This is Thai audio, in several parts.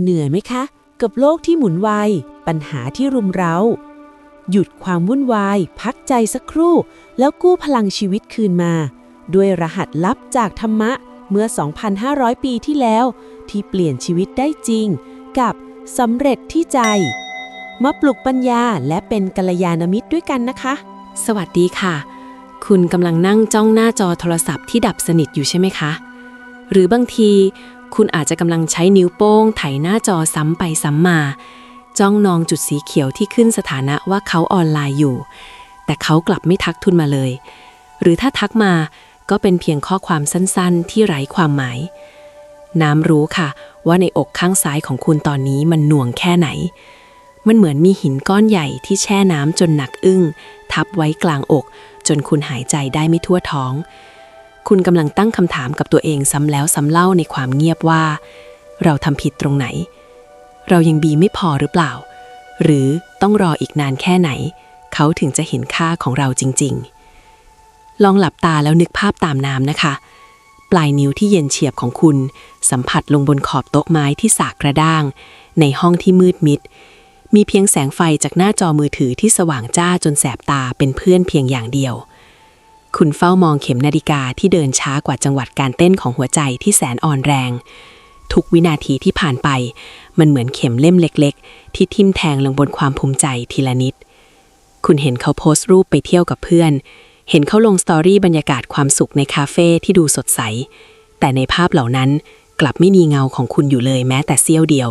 เหนื่อยไหมคะ กับโลกที่หมุนวายปัญหาที่รุมเร้า หยุดความวุ่นวาย พักใจสักครู่ แล้วกู้พลังชีวิตคืนมา ด้วยรหัสลับจากธรรมะเมื่อ 2,500 ปีที่แล้ว ที่เปลี่ยนชีวิตได้จริง กับสำเร็จที่ใจ มาปลุกปัญญาและเป็นกัลยาณมิตรด้วยกันนะคะ สวัสดีค่ะ คุณกำลังนั่งจ้องหน้าจอโทรศัพท์ที่ดับสนิทอยู่ใช่ไหมคะ หรือบางที คุณอาจจะกำลังใช้นิ้วโป้ง ไถหน้าจอซ้ำไปซ้ำมา จ้องนองจุดสีเขียวที่ขึ้นสถานะว่าเขาออนไลน์อยู่ แต่เขากลับไม่ทักทุนมาเลย หรือถ้าทักมาก็เป็นเพียงข้อความสั้นๆ ที่ไร้ความหมาย น้ำรู้ค่ะ ว่าในอกข้างซ้ายของคุณตอนนี้มันหน่วงแค่ไหน มันเหมือนมีหินก้อนใหญ่ที่แช่น้ำจนหนักอึ้ง ทับไว้กลางอก จนคุณหายใจได้ไม่ทั่วท้อง คุณกำลังตั้งคำถามกับตัวเองซ้ำแล้วซ้ำเล่าในความเงียบว่า เราทำผิดตรงไหน เรายังบีไม่พอหรือเปล่า หรือต้องรออีกนานแค่ไหน เขาถึงจะเห็นค่าของเราจริง ๆ ลองหลับตาแล้วนึกภาพตามน้ำนะคะ ปลายนิ้วที่เย็นเฉียบของคุณ สัมผัสลงบนขอบโต๊ะไม้ที่สากกระด้าง ในห้องที่มืดมิด มีเพียงแสงไฟจากหน้าจอมือถือที่สว่างจ้าจนแสบตาเป็นเพื่อนเพียงอย่างเดียว คุณเฝ้ามองเข็มนาฬิกาที่เดินช้ากว่าจังหวัดการเต้นของหัวใจที่แสนอ่อนแรง ทุกวินาทีที่ผ่านไป มันเหมือนเข็มเล่มเล็ก ๆ ที่ทิ่มแทงลงบนความภูมิใจทีละนิด คุณเห็นเขาโพสต์รูปไปเที่ยวกับเพื่อน เห็นเขาลงสตอรี่บรรยากาศความสุขในคาเฟ่ที่ดูสดใส แต่ในภาพเหล่านั้นกลับไม่มีเงาของคุณอยู่เลยแม้แต่เสี้ยวเดียว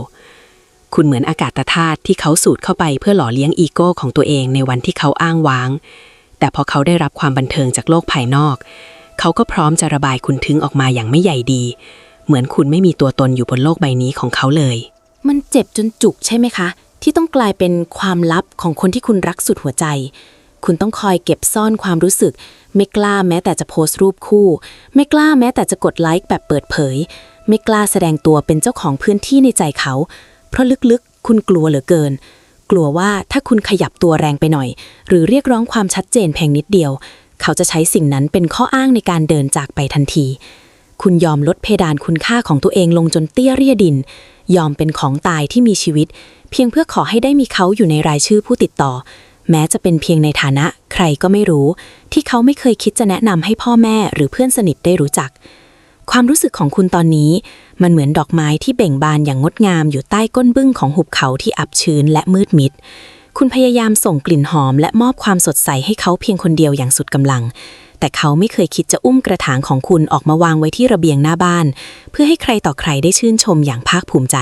คุณเหมือนอากาศธาตุที่เขาสูดเข้าไปเพื่อหล่อเลี้ยงอีโก้ของตัวเองในวันที่เขาอ้างว้าง แต่พอเขาได้รับความบันเทิงจากโลกภายนอก เขาก็พร้อมจะระบายคุณทิ้งออกมาอย่างไม่ใหญ่ดี เหมือนคุณไม่มีตัวตนอยู่บนโลกใบนี้ของเขาเลย มันเจ็บจนจุกใช่ไหมคะ ที่ต้องกลายเป็นความลับของคนที่คุณรักสุดหัวใจ คุณต้องคอยเก็บซ่อนความรู้สึก ไม่กล้าแม้แต่จะโพสต์รูปคู่ ไม่กล้าแม้แต่จะกดไลค์แบบเปิดเผย ไม่กล้าแสดงตัวเป็นเจ้าของพื้นที่ในใจเขา เพราะลึกๆ คุณกลัวเหลือเกิน กลัวว่าถ้าคุณขยับตัวแรงไปหน่อย หรือเรียกร้องความชัดเจนเพียงนิดเดียว เขาจะใช้สิ่งนั้นเป็นข้ออ้างในการเดินจากไปทันที คุณยอมลดเพดานคุณค่าของตัวเองลงจนเตี้ยเรียดิน ยอมเป็นของตายที่มีชีวิต เพียงเพื่อขอให้ได้มีเขาอยู่ในรายชื่อผู้ติดต่อ แม้จะเป็นเพียงในฐานะ ใครก็ไม่รู้ ที่เขาไม่เคยคิดจะแนะนำให้พ่อแม่หรือเพื่อนสนิทได้รู้จัก ความรู้สึกของคุณตอนนี้ มันเหมือนดอกไม้ที่เบ่งบานอย่างงดงามอยู่ใต้ก้นบึ้งของหุบเขาที่อับชื้นและมืดมิด คุณพยายามส่งกลิ่นหอมและมอบความสดใสให้เขาเพียงคนเดียวอย่างสุดกำลัง แต่เขาไม่เคยคิดจะอุ้มกระถางของคุณออกมาวางไว้ที่ระเบียงหน้าบ้าน เพื่อให้ใครต่อใครได้ชื่นชมอย่างภาคภูมิใจ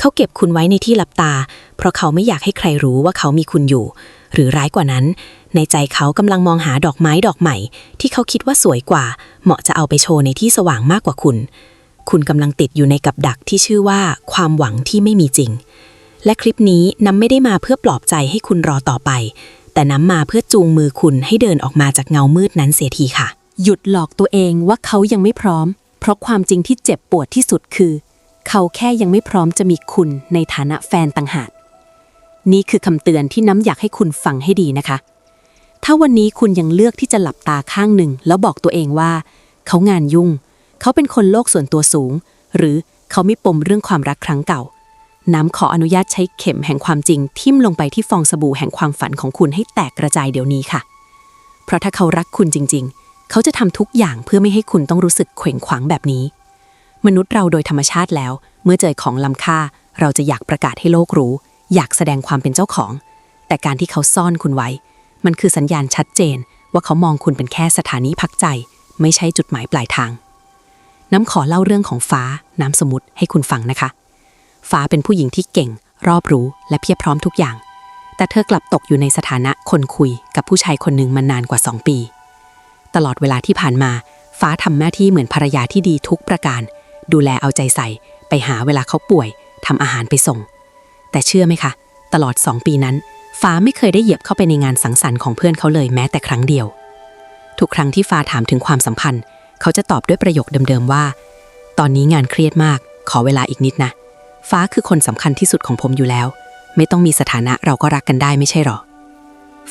เขาเก็บคุณไว้ในที่ลับตา เพราะเขาไม่อยากให้ใครรู้ว่าเขามีคุณอยู่ หรือร้ายกว่านั้น ในใจเขากำลังมองหาดอกไม้ดอกใหม่ ที่เขาคิดว่าสวยกว่า เหมาะจะเอาไปโชว์ในที่สว่างมากกว่าคุณ คุณกำลังติดอยู่ในกับดักที่ชื่อว่า ความหวังที่ไม่มีจริง และคลิปนี้น้ำไม่ได้มาเพื่อปลอบใจให้คุณรอต่อไป แต่น้ำมาเพื่อจูงมือคุณให้เดินออกมาจากเงามืดนั้นเสียทีค่ะ หยุดหลอกตัวเองว่าเขายังไม่พร้อม เพราะความจริงที่เจ็บปวดที่สุดคือ เขาแค่ยังไม่พร้อมจะมีคุณในฐานะแฟนต่างหาก นี่คือคำเตือนที่น้ำอยากให้คุณฟังให้ดีนะคะ ถ้าวันนี้คุณยังเลือกที่จะหลับตาข้างหนึ่ง แล้วบอกตัวเองว่า เขางานยุ่ง เขาเป็นคนโลกส่วนตัวสูง หรือเขามีปมเรื่องความรักครั้งเก่า น้ำขออนุญาตใช้เข็มแห่งความจริง ทิ่มลงไปที่ฟองสบู่แห่งความฝันของคุณให้แตกกระจายเดี๋ยวนี้ค่ะ เพราะถ้าเขารักคุณจริง ๆ เขาจะทำทุกอย่างเพื่อไม่ให้คุณต้องรู้สึกเขว่งขวางแบบนี้ มนุษย์เราโดยธรรมชาติแล้ว เมื่อเจอของล้ำค่า เราจะอยากประกาศให้โลกรู้ อยากแสดงความเป็นเจ้าของ แต่การที่เขาซ่อนคุณไว้ มันคือสัญญาณชัดเจน ว่าเขามองคุณเป็นแค่สถานีพักใจ ไม่ใช่จุดหมายปลายทาง น้ำขอเล่าเรื่องของฟ้า น้ำสมุทรให้คุณฟังนะคะ ฟ้าเป็นผู้หญิงที่เก่ง รอบรู้ และเพียบพร้อมทุกอย่าง แต่เธอกลับตกอยู่ในสถานะคนคุยกับผู้ชายคนหนึ่งมานานกว่า 2 ปี ตลอดเวลาที่ผ่านมา ฟ้าทำหน้าที่เหมือนภรรยาที่ดีทุกประการ ดูแลเอาใจใส่ ไปหาเวลาเขาป่วยทำอาหารไปส่ง แต่เชื่อไหมคะ ตลอด2ปีนั้น ฟ้าไม่เคยได้เหยียบเข้าไปในงานสังสรรค์ของเพื่อนเขาเลยแม้แต่ครั้งเดียว ทุกครั้งที่ฟ้าถามถึงความสัมพันธ์ เขาจะตอบด้วยประโยคเดิมๆว่า ตอนนี้งานเครียดมาก ขอเวลาอีกนิดนะ ฟ้าคือคนสำคัญที่สุดของผมอยู่แล้ว ไม่ต้องมีสถานะเราก็รักกันได้ไม่ใช่หรอ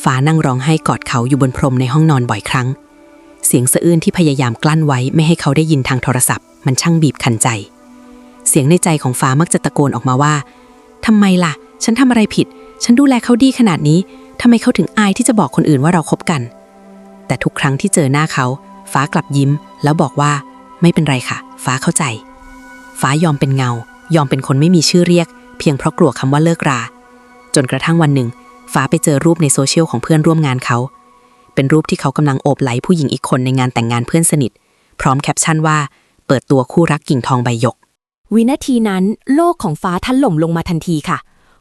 ฟ้านั่งร้องไห้กอดเขาอยู่บนพรมในห้องนอนบ่อยครั้ง เสียงสะอื้นที่พยายามกลั้นไว้ไม่ให้เขาได้ยินทางโทรศัพท์ มันช่างบีบคั้นใจ เสียงในใจของฟ้ามักจะตะโกนออกมาว่าทำไมล่ะ ฉันทำอะไรผิด ฉันดูแลเขาดีขนาดนี้ทำไมเขาถึงอายที่จะบอกคนอื่นว่าเราคบกัน แต่ทุกครั้งที่เจอหน้าเขา ฟ้ากลับยิ้ม แล้วบอกว่า ไม่เป็นไรค่ะ ฟ้าเข้าใจ ฟ้ายอมเป็นเงา ยอมเป็นคนไม่มีชื่อเรียก เพียงเพราะกลัวคำว่าเลิกรา จนกระทั่งวันหนึ่ง ฟ้าไปเจอรูปในโซเชียลของเพื่อนร่วมงานเขา เป็นรูปที่เขากำลังโอบไหลผู้หญิงอีกคนในงานแต่งงานเพื่อนสนิท พร้อมแคปชั่นว่า เปิดตัวคู่รักกิ่งทองใบหยก วินาทีนั้น โลกของฟ้าถล่มลงมาทันทีค่ะ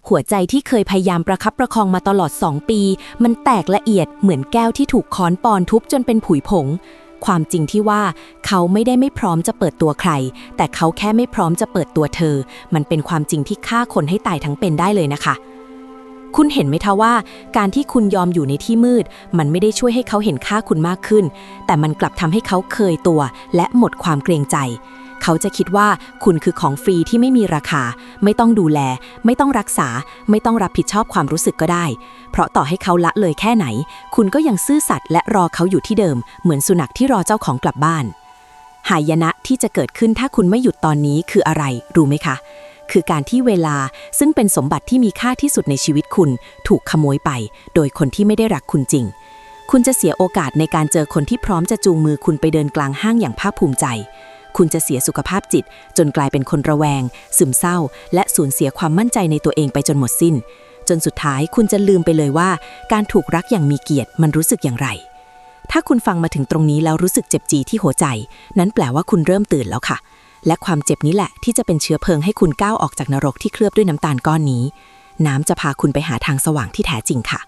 หัวใจที่เคยพยายามประคับประคองมาตลอด2ปี มันแตกละเอียดเหมือนแก้วที่ถูกค้อนปอนทุบจนเป็นผุยผง ความจริงที่ว่าเขาไม่ได้ไม่พร้อมจะเปิดตัวใคร แต่เขาแค่ไม่พร้อมจะเปิดตัวเธอ มันเป็นความจริงที่ฆ่าคนให้ตายทั้งเป็นได้เลยนะคะ คุณเห็นไหมคะว่า การที่คุณยอมอยู่ในที่มืด มันไม่ได้ช่วยให้เขาเห็นค่าคุณมากขึ้น แต่มันกลับทำให้เขาเคยตัว และหมดความเกรงใจ เขาจะคิดว่าคุณคือของฟรีที่ไม่มีราคา ไม่ต้องดูแล ไม่ต้องรักษา ไม่ต้องรับผิดชอบความรู้สึกก็ได้ เพราะต่อให้เขาละเลยแค่ไหน คุณก็ยังซื่อสัตย์และรอเขาอยู่ที่เดิม เหมือนสุนัขที่รอเจ้าของกลับบ้านหายนะที่จะเกิดขึ้นถ้าคุณไม่หยุดตอนนี้คืออะไร รู้ไหมคะ คือการที่เวลาซึ่งเป็นสมบัติที่มีค่าที่สุดในชีวิตคุณ ถูกขโมยไป โดยคนที่ไม่ได้รักคุณจริง คุณจะเสียโอกาสในการเจอคนที่พร้อมจะจูงมือคุณไปเดินกลางห้างอย่างภาคภูมิใจ คุณจะเสียสุขภาพจิต จนกลายเป็นคนระแวง ซึมเศร้า และสูญเสียความมั่นใจในตัวเองไปจนหมดสิ้น จนสุดท้ายคุณจะลืมไปเลยว่า การถูกรักอย่างมีเกียรติมันรู้สึกอย่างไร ถ้าคุณฟังมาถึงตรงนี้แล้วรู้สึกเจ็บจีที่หัวใจ นั้นแปลว่าคุณเริ่มตื่นแล้วค่ะ และความเจ็บนี้แหละที่จะเป็นเชื้อเพลิงให้คุณก้าวออกจากนรกที่เคลือบด้วยน้ำตาลก้อนนี้ น้ำจะพาคุณไปหาทางสว่างที่แท้จริงค่ะ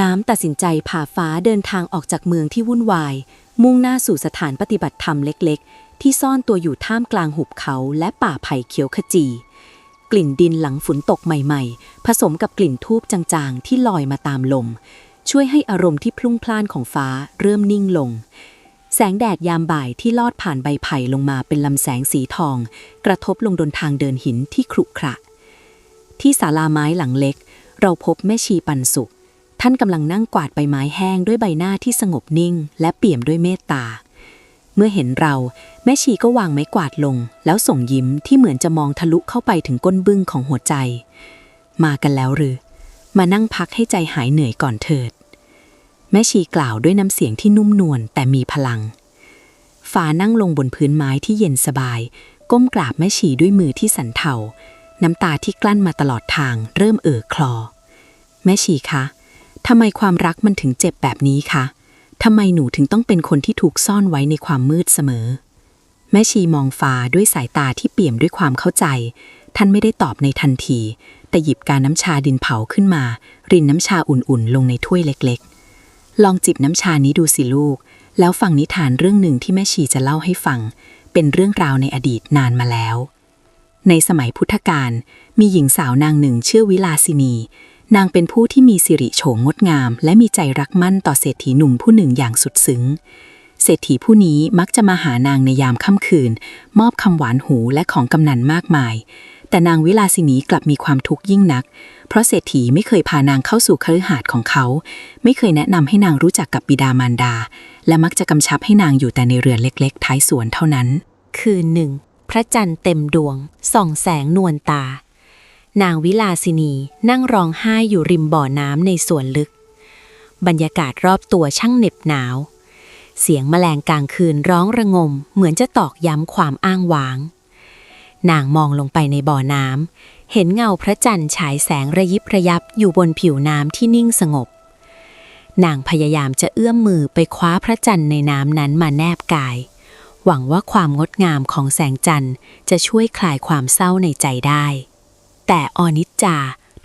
น้ำตัดสินใจพาฟ้าเดินทางออกจากเมืองที่วุ่นวาย มุ่งหน้าสู่สถานปฏิบัติธรรมเล็กๆ ที่ซ่อนตัวอยู่ท่ามกลางหุบเขาและป่าไผ่เขียวขจี กลิ่นดินหลังฝนตกใหม่ๆ ผสมกับกลิ่นทูบจางๆ ที่ลอยมาตามลม ช่วยให้อารมณ์ที่พลุ่งพล่านของฟ้าเริ่มนิ่งลง แสงแดดยามบ่ายที่ลอดผ่านใบไผ่ลงมาเป็นลำแสงสีทอง กระทบลงบนทางเดินหินที่ขรุขระ ที่ศาลาไม้หลังเล็ก เราพบแม่ชีปันสุข ท่านกำลังนั่งกวาดใบไม้แห้งด้วยใบหน้าที่สงบนิ่ง และเปี่ยมด้วยเมตตา เมื่อเห็นเรา แม่ชีก็วางไม้กวาดลง แล้วส่งยิ้มที่เหมือนจะมองทะลุเข้าไปถึงก้นบึ้งของหัวใจ มากันแล้วหรือ มานั่งพักให้ใจหายเหนื่อยก่อนเถิด แม่ชีกล่าวด้วยน้ำเสียงที่นุ่มนวลแต่มีพลังฟ้านั่งลงบนพื้นไม้ที่เย็นสบาย ก้มกราบแม่ชีด้วยมือที่สันเทา น้ำตาที่กลั้นมาตลอดทางเริ่มเอ่อคลอ แม่ชีคะทำไมความรักมันถึงเจ็บแบบนี้คะทำไมหนูถึงต้องเป็นคนที่ถูกซ่อนไว้ในความมืดเสมอ แม่ชีมองฟ้าด้วยสายตาที่เปี่ยมด้วยความเข้าใจ ท่านไม่ได้ตอบในทันที แต่หยิบกาน้ำชาดินเผาขึ้นมา รินน้ำชาอุ่นๆ ลงในถ้วยเล็กๆ ลองจิบน้ำชานี้ดูสิลูก แล้วฟังนิทานเรื่องหนึ่งที่แม่ชีจะเล่าให้ฟัง เป็นเรื่องราวในอดีตนานมาแล้ว ในสมัยพุทธกาลมีหญิงสาวนางหนึ่งชื่อวิลาสินี นางเป็นผู้ที่มีสิริโฉมงดงาม และมีใจรักมั่นต่อเศรษฐีหนุ่มผู้หนึ่งอย่างสุดซึ้ง เศรษฐีผู้นี้มักจะมาหานางในยามค่ำคืน มอบคำหวานหูและของกำนันมากมาย แต่นางวิลาสินีกลับมีความทุกข์ยิ่งนัก เพราะเศรษฐีไม่เคยพานางเข้าสู่คฤหาสน์ของเขา ไม่เคยแนะนำให้นางรู้จักกับบิดามารดา และมักจะกำชับให้นางอยู่แต่ในเรือนเล็กๆ ท้ายสวนเท่านั้น คืนหนึ่ง พระจันทร์เต็มดวง ส่องแสงนวลตา นางวิลาสินีนั่งร้องไห้อยู่ริมบ่อน้ำในสวนลึก บรรยากาศรอบตัวช่างเหน็บหนาว เสียงแมลงกลางคืนร้องระงม เหมือนจะตอกย้ำความอ้างว้าง นางมองลงไปในบ่อน้ำ เห็นเงาพระจันทร์ฉายแสงระยิบระยับอยู่บนผิวน้ำที่นิ่งสงบ นางพยายามจะเอื้อมมือไปคว้าพระจันทร์ในน้ำนั้นมาแนบกาย หวังว่าความงดงามของแสงจันทร์จะช่วยคลายความเศร้าในใจได้ แต่อนิจจา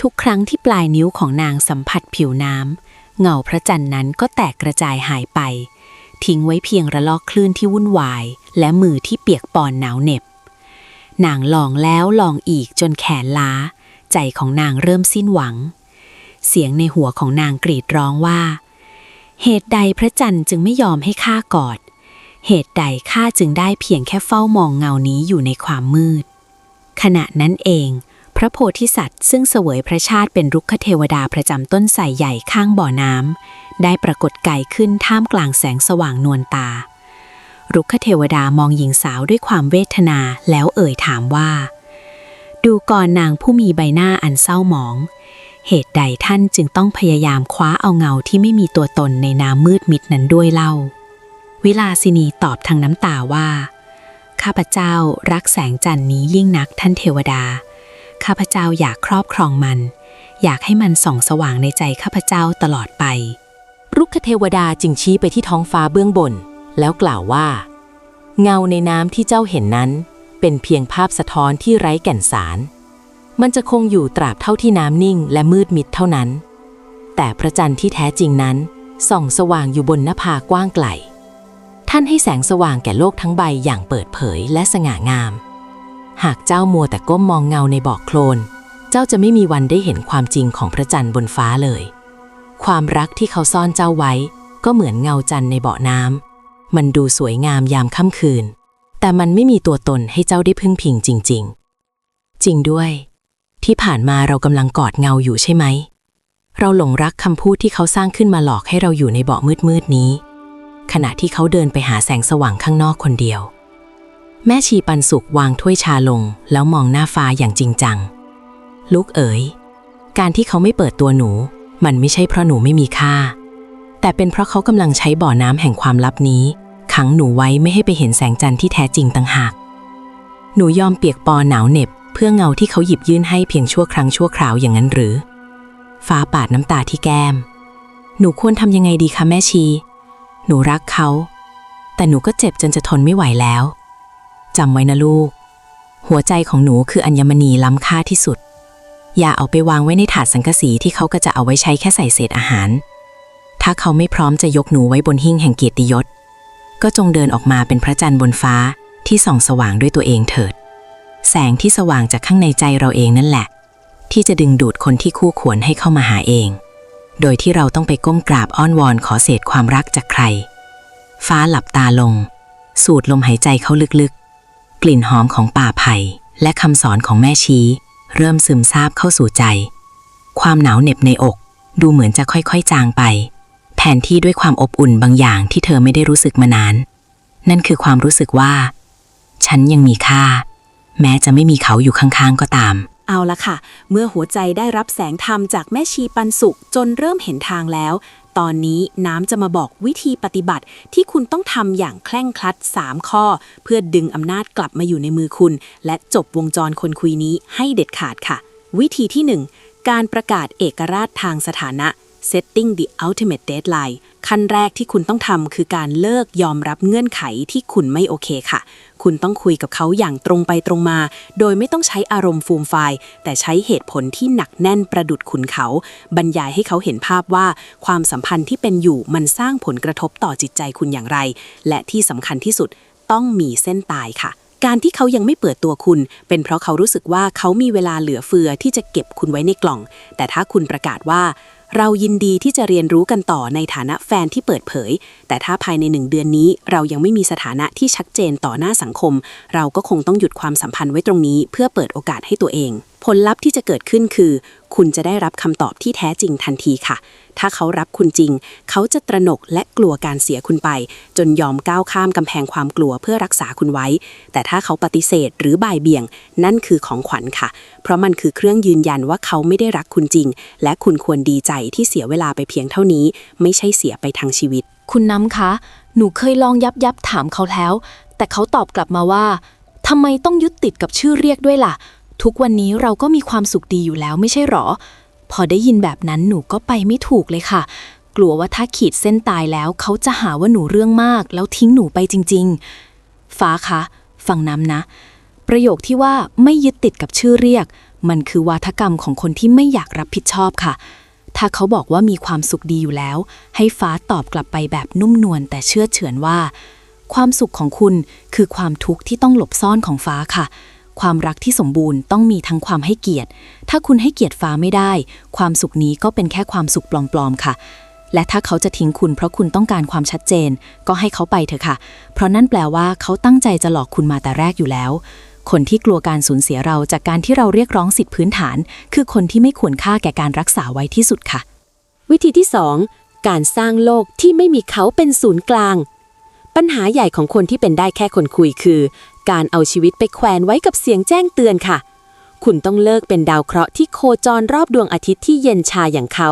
ทุกครั้งที่ปลายนิ้วของนางสัมผัสผิวน้ำเงาพระจันทร์นั้นก็แตกกระจายหายไป ทิ้งไว้เพียงระลอกคลื่นที่วุ่นวาย และมือที่เปียกปอนหนาวเหน็บ นางลองแล้วลองอีกจนแขนล้า ใจของนางเริ่มสิ้นหวัง เสียงในหัวของนางกรีดร้องว่า เหตุใดพระจันทร์จึงไม่ยอมให้ข้ากอด เหตุใดข้าจึงได้เพียงแค่เฝ้ามองเงานี้อยู่ในความมืด ขณะนั้นเอง พระโพธิสัตว์ซึ่งเสวยพระชาติเป็นรุกขเทวดาประจำต้นไทรใหญ่ข้างบ่อน้ำได้ปรากฏกายขึ้นท่ามกลางแสงสว่างนวลตา รุกขเทวดามองหญิงสาวด้วยความเวทนาแล้วเอ่ยถามว่า ดูก่อนนางผู้มีใบหน้าอันเศร้าหมอง เหตุใดท่านจึงต้องพยายามคว้าเอาเงาที่ไม่มีตัวตนในน้ำมืดมิดนั้นด้วยเล่า วิลาสินีตอบทางน้ำตาว่า ข้าพเจ้ารักแสงจันทร์นี้ยิ่งนักท่านเทวดา ข้าพเจ้าอยากครอบครองมัน อยากให้มันส่องสว่างในใจข้าพเจ้าตลอดไป รุกขเทวดาจึงชี้ไปที่ท้องฟ้าเบื้องบน แล้วกล่าวว่า เงาในน้ำที่เจ้าเห็นนั้น เป็นเพียงภาพสะท้อนที่ไร้แก่นสาร มันจะคงอยู่ตราบเท่าที่น้ำนิ่งและมืดมิดเท่านั้น แต่พระจันทร์ที่แท้จริงนั้นส่องสว่างอยู่บนหน้าผากว้างไกล ท่านให้แสงสว่างแก่โลกทั้งใบอย่างเปิดเผยและสง่างาม หากเจ้ามัวแต่ก้มมองเงาในบ่อโคลน เจ้าจะไม่มีวันได้เห็นความจริงของพระจันทร์บนฟ้าเลย ความรักที่เขาซ่อนเจ้าไว้ ก็เหมือนเงาจันทร์ในเบาะน้ำ มันดูสวยงามยามค่ำคืน แต่มันไม่มีตัวตนให้เจ้าได้พึ่งพิงจริง ๆ จริงด้วย ที่ผ่านมาเรากำลังกอดเงาอยู่ใช่ไหม เราหลงรักคำพูดที่เขาสร้างขึ้นมาหลอกให้เราอยู่ในเบาะมืดๆนี้ ขณะที่เขาเดินไปหาแสงสว่างข้างนอกคนเดียว แม่ชีปันสุกวางถ้วยชาลง แล้วมองหน้าฟ้าอย่างจริงจัง ลูกเอ๋ย การที่เขาไม่เปิดตัวหนู มันไม่ใช่เพราะหนูไม่มีค่า แต่เป็นเพราะเขากำลังใช้บ่อน้ำแห่งความลับนี้ ขังหนูไว้ไม่ให้ไปเห็นแสงจันทร์ที่แท้จริงต่างหาก หนูยอมเปียกปอหนาวเหน็บ เพื่อเงาที่เขาหยิบยื่นให้เพียงชั่วครั้งชั่วคราวอย่างนั้นหรือ ฟ้าปาดน้ำตาที่แก้ม หนูควรทำยังไงดีคะแม่ชี หนูรักเขา แต่หนูก็เจ็บจนจะทนไม่ไหวแล้วจำไว้นะลูก หัวใจของหนูคืออัญมณีล้ำค่าที่สุด อย่าเอาไปวางไว้ในถาดสังกะสีที่เขาก็จะเอาไว้ใช้แค่ใส่เศษอาหาร ถ้าเขาไม่พร้อมจะยกหนูไว้บนหิ้งแห่งเกียรติยศ ก็จงเดินออกมาเป็นพระจันทร์บนฟ้าที่ส่องสว่างด้วยตัวเองเถิด แสงที่สว่างจากข้างในใจเราเองนั่นแหละ ที่จะดึงดูดคนที่คู่ควรให้เข้ามาหาเอง โดยที่เราต้องไปก้มกราบอ้อนวอนขอเศษความรักจากใคร ฟ้าหลับตาลง สูดลมหายใจเข้าลึกๆ กลิ่นหอมของป่าไผ่และคำสอนของแม่ชี้ เริ่มซึมซาบเข้าสู่ใจ ความหนาวเหน็บในอกดูเหมือนจะค่อยๆ จางไป แทนที่ด้วยความอบอุ่นบางอย่างที่เธอไม่ได้รู้สึกมานาน นั่นคือความรู้สึกว่า ฉันยังมีค่า แม้จะไม่มีเขาอยู่ข้างๆก็ตาม เอาละค่ะ เมื่อหัวใจได้รับแสงธรรมจากแม่ชีปันสุขจนเริ่มเห็นทางแล้ว ตอนนี้น้ำจะมาบอกวิธีปฏิบัติที่คุณต้องทำอย่างเคร่งครัด 3 ข้อ เพื่อดึงอำนาจกลับมาอยู่ในมือคุณ และจบวงจรคนคุยนี้ให้เด็ดขาดค่ะ วิธีที่ 1 การประกาศเอกราชทางสถานะ setting the ultimate deadline ขั้นแรกที่คุณต้องทำคือการเลิกยอมรับเงื่อนไขที่คุณไม่โอเคค่ะ คุณต้องคุยกับเขาอย่างตรงไปตรงมา โดยไม่ต้องใช้อารมณ์ฟูมไฟายแต่ใช้เหตุผลที่หนักแน่นประดุดขุนเขา บรรยายให้เขาเห็นภาพว่า ความสัมพันธ์ที่เป็นอยู่มันสร้างผลกระทบต่อจิตใจคุณอย่างไร และที่สำคัญที่สุดต้องมีเส้นตายค่ะการที่เขายังไม่เปิดตัวคุณ เป็นเพราะเขารู้สึกว่าเขามีเวลาเหลือเฟือที่จะเก็บคุณไว้ในกล่อง แต่ถ้าคุณประกาศว่า เรายินดีที่จะเรียนรู้กันต่อในฐานะแฟนที่เปิดเผย แต่ถ้าภายในหนึ่งเดือนนี้ เรายังไม่มีสถานะที่ชัดเจนต่อหน้าสังคม เราก็คงต้องหยุดความสัมพันธ์ไว้ตรงนี้ เพื่อเปิดโอกาสให้ตัวเอง ผลลัพธ์ที่จะเกิดขึ้นคือ คุณจะได้รับคำตอบที่แท้จริงทันทีค่ะ ถ้าเขารับคุณจริง เขาจะตระหนกและกลัวการเสียคุณไป จนยอมก้าวข้ามกำแพงความกลัวเพื่อรักษาคุณไว้ แต่ถ้าเขาปฏิเสธหรือบ่ายเบี่ยง นั่นคือของขวัญค่ะ เพราะมันคือเครื่องยืนยันว่าเขาไม่ได้รักคุณจริง และคุณควรดีใจที่เสียเวลาไปเพียงเท่านี้ ไม่ใช่เสียไปทั้งชีวิต คุณน้ำคะ หนูเคยลองยับยับถามเขาแล้ว แต่เขาตอบกลับมาว่าทำไมต้องยึดติดกับชื่อเรียกด้วยล่ะ ทุกวันนี้เราก็มีความสุขดีอยู่แล้วไม่ใช่หรอ พอได้ยินแบบนั้นหนูก็ไปไม่ถูกเลยค่ะ กลัวว่าถ้าขีดเส้นตายแล้วเขาจะหาว่าหนูเรื่องมาก แล้วทิ้งหนูไปจริง ๆ ฟ้าคะ ฟังน้ำนะ ประโยคที่ว่าไม่ยึดติดกับชื่อเรียก มันคือวาทกรรมของคนที่ไม่อยากรับผิดชอบค่ะ ถ้าเขาบอกว่ามีความสุขดีอยู่แล้ว ให้ฟ้าตอบกลับไปแบบนุ่มนวลแต่เชื่อเฉือนว่า ความสุขของคุณคือความทุกข์ที่ต้องหลบซ่อนของฟ้าค่ะ ความรักที่สมบูรณ์ต้องมีทั้งความให้เกียรติ ถ้าคุณให้เกียรติฟ้าไม่ได้ ความสุขนี้ก็เป็นแค่ความสุขปลอมๆค่ะ และถ้าเขาจะทิ้งคุณเพราะคุณต้องการความชัดเจน ก็ให้เขาไปเถอะค่ะ เพราะนั่นแปลว่าเขาตั้งใจจะหลอกคุณมาแต่แรกอยู่แล้ว คนที่กลัวการสูญเสียเราจากการที่เราเรียกร้องสิทธิพื้นฐาน คือคนที่ไม่ควรค่าแก่การรักษาไว้ที่สุดค่ะ วิธีที่ 2 การสร้างโลกที่ไม่มีเขาเป็นศูนย์กลางปัญหาใหญ่ของคนที่เป็นได้แค่คนคุยคือ การเอาชีวิตไปแขวนไว้กับเสียงแจ้งเตือนค่ะ คุณต้องเลิกเป็นดาวเคราะห์ที่โคจรรอบดวงอาทิตย์ที่เย็นชาอย่างเขา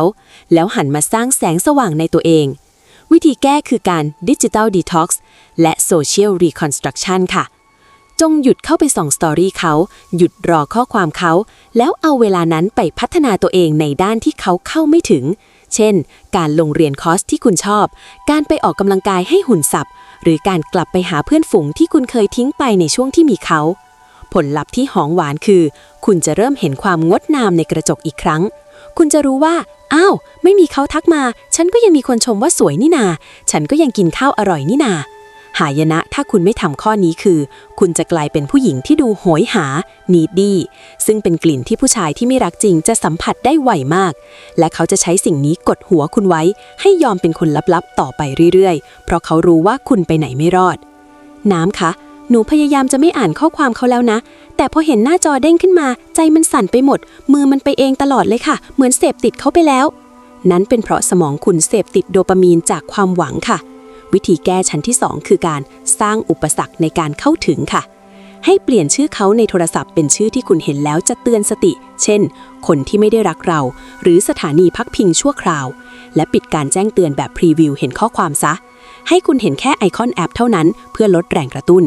แล้วหันมาสร้างแสงสว่างในตัวเอง วิธีแก้คือการดิจิ t a ลดีท็อกซ์และโซเชียลรีคอนสตรักชันค่ะ จงหยุดเข้าไปส่องสตอรี่เขา หยุดรอข้อความเขา แล้วเอาเวลานั้นไปพัฒนาตัวเองในด้านที่เขาเข้าไม่ถึง เช่น การลงเรียนคอร์สที่คุณชอบ การไปออกกำลังกายให้หุ่นสับ หรือการกลับไปหาเพื่อนฝูงที่คุณเคยทิ้งไปในช่วงที่มีเขา ผลลัพธ์ที่หอมหวานคือ คุณจะเริ่มเห็นความงดงามในกระจกอีกครั้ง คุณจะรู้ว่าอ้าว ไม่มีเขาทักมา ฉันก็ยังมีคนชมว่าสวยนี่นา ฉันก็ยังกินข้าวอร่อยนี่นา หายนะถ้าคุณไม่ทำข้อนี้คือ คุณจะกลายเป็นผู้หญิงที่ดูโหยหานีดี้ซึ่งเป็นกลิ่นที่ผู้ชายที่ไม่รักจริงจะสัมผัสได้ไวมาก และเขาจะใช้สิ่งนี้กดหัวคุณไว้ ให้ยอมเป็นคนลับๆ ต่อไปเรื่อยๆ เพราะเขารู้ว่าคุณไปไหนไม่รอด น้ำคะหนูพยายามจะไม่อ่านข้อความเขาแล้วนะ แต่พอเห็นหน้าจอเด้งขึ้นมา ใจมันสั่นไปหมด มือมันไปเองตลอดเลยค่ะ เหมือนเสพติดเขาไปแล้ว นั้นเป็นเพราะสมองคุณเสพติดโดปามีนจากความหวังค่ะ วิธีแก้ชั้นที่ 2 คือการสร้างอุปสรรคในการเข้าถึงค่ะ ให้เปลี่ยนชื่อเขาในโทรศัพท์เป็นชื่อที่คุณเห็นแล้วจะเตือนสติ เช่น คนที่ไม่ได้รักเรา หรือสถานีพักพิงชั่วคราว และปิดการแจ้งเตือนแบบพรีวิวเห็นข้อความซะ ให้คุณเห็นแค่ไอคอนแอปเท่านั้น เพื่อลดแรงกระตุ้น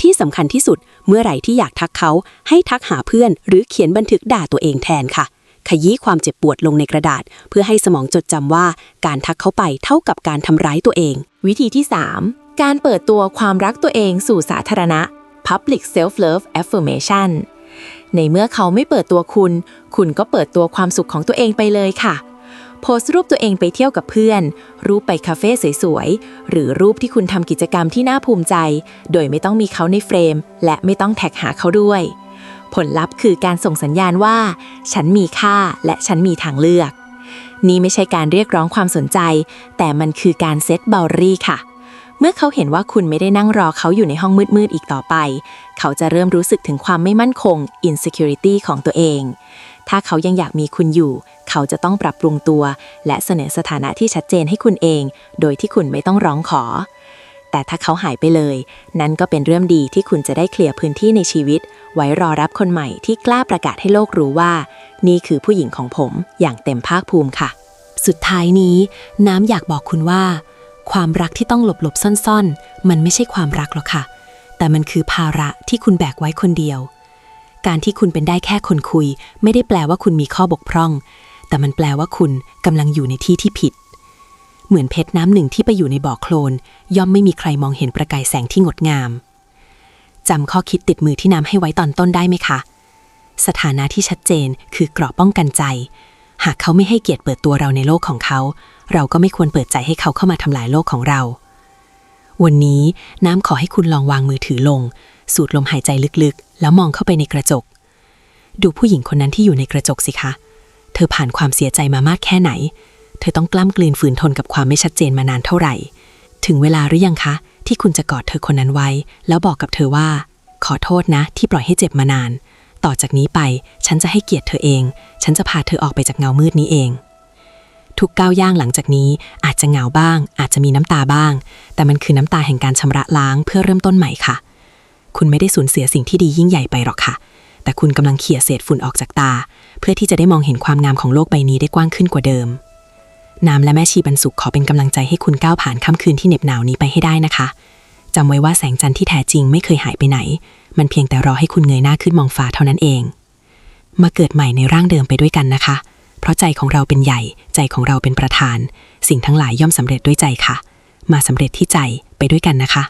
ที่สำคัญที่สุดเมื่อไหร่ที่อยากทักเขา ให้ทักหาเพื่อน หรือเขียนบันทึกด่าตัวเองแทนค่ะ ขยี้ความเจ็บปวดลงในกระดาษ เพื่อให้สมองจดจำว่าการทักเขาไปเท่ากับการทำร้ายตัวเอง วิธีที่ 3 การเปิดตัวความรักตัวเองสู่สาธารณะ Public Self-Love Affirmation ในเมื่อเขาไม่เปิดตัวคุณ คุณก็เปิดตัวความสุขของตัวเองไปเลยค่ะโพสต์รูปตัวเองไปเที่ยวกับเพื่อน รูปไปคาเฟ่สวยๆ หรือรูปที่คุณทำกิจกรรมที่น่าภูมิใจ โดยไม่ต้องมีเขาในเฟรม และไม่ต้องแท็กหาเขาด้วย ผลลัพธ์คือการส่งสัญญาณว่า ฉันมีค่าและฉันมีทางเลือก นี่ไม่ใช่การเรียกร้องความสนใจ แต่มันคือการเซตเบลรี่ค่ะ เมื่อเขาเห็นว่าคุณไม่ได้นั่งรอเขาอยู่ในห้องมืดๆอีกต่อไป เขาจะเริ่มรู้สึกถึงความไม่มั่นคง insecurity ของตัวเอง ถ้าเขายังอยากมีคุณอยู่ เขาจะต้องปรับปรุงตัว และเสนอสถานะที่ชัดเจนให้คุณเอง โดยที่คุณไม่ต้องร้องขอ แต่ถ้าเขาหายไปเลย นั่นก็เป็นเรื่องดีที่คุณจะได้เคลียร์พื้นที่ในชีวิต ไว้รอรับคนใหม่ที่กล้าประกาศให้โลกรู้ว่า นี่คือผู้หญิงของผมอย่างเต็มภาคภูมิค่ะ สุดท้ายนี้ น้ำอยากบอกคุณว่า ความรักที่ต้องหลบหลบซ่อนๆ มันไม่ใช่ความรักหรอกค่ะ แต่มันคือภาระที่คุณแบกไว้คนเดียว การที่คุณเป็นได้แค่คนคุย ไม่ได้แปลว่าคุณมีข้อบกพร่อง แต่มันแปลว่าคุณกำลังอยู่ในที่ที่ผิด เหมือนเพชรน้ำหนึ่งที่ไปอยู่ในบ่อโคลน ย่อมไม่มีใครมองเห็นประกายแสงที่งดงามจำข้อคิดติดมือที่น้ำให้ไว้ตอนต้นได้ไหมคะ สถานะที่ชัดเจนคือกราะป้องกันใจ หากเขาไม่ให้เกียรติเปิดตัวเราในโลกของเขา เราก็ไม่ควรเปิดใจให้เขาเข้ามาทำลายโลกของเรา วันนี้น้ำขอให้คุณลองวางมือถือลง สูดลมหายใจลึกๆ แล้วมองเข้าไปในกระจก ดูผู้หญิงคนนั้นที่อยู่ในกระจกสิคะ เธอผ่านความเสียใจมามากแค่ไหน เธอต้องกล้ำกลืนฝืนทนกับความไม่ชัดเจนมานานเท่าไหร่ ถึงเวลาหรือยังคะ ที่คุณจะกอดเธอคนนั้นไว้ แล้วบอกกับเธอว่า ขอโทษนะ ที่ปล่อยให้เจ็บมานาน ต่อจากนี้ไปฉันจะให้เกียรติเธอเอง ฉันจะพาเธอออกไปจากเงามืดนี้เอง ทุกก้าวย่างหลังจากนี้อาจจะเหงาบ้าง อาจจะมีน้ำตาบ้าง แต่มันคือน้ำตาแห่งการชำระล้างเพื่อเริ่มต้นใหม่ค่ะ คุณไม่ได้สูญเสียสิ่งที่ดียิ่งใหญ่ไปหรอกค่ะ แต่คุณกำลังเขี่ยเศษฝุ่นออกจากตา เพื่อที่จะได้มองเห็นความงามของโลกใบนี้ได้กว้างขึ้นกว่าเดิม น้ำและแม่ชีบรรสุขขอเป็นกำลังใจให้คุณก้าวผ่านค่ำคืนที่เหน็บหนาวนี้ไปให้ได้นะคะจำไว้ว่าแสงจันทร์ที่แท้จริงไม่เคยหายไปไหน มันเพียงแต่รอให้คุณเงยหน้าขึ้นมองฟ้าเท่านั้นเอง มาเกิดใหม่ในร่างเดิมไปด้วยกันนะคะ เพราะใจของเราเป็นใหญ่ ใจของเราเป็นประธาน สิ่งทั้งหลายย่อมสำเร็จด้วยใจค่ะ มาสำเร็จที่ใจไปด้วยกันนะคะ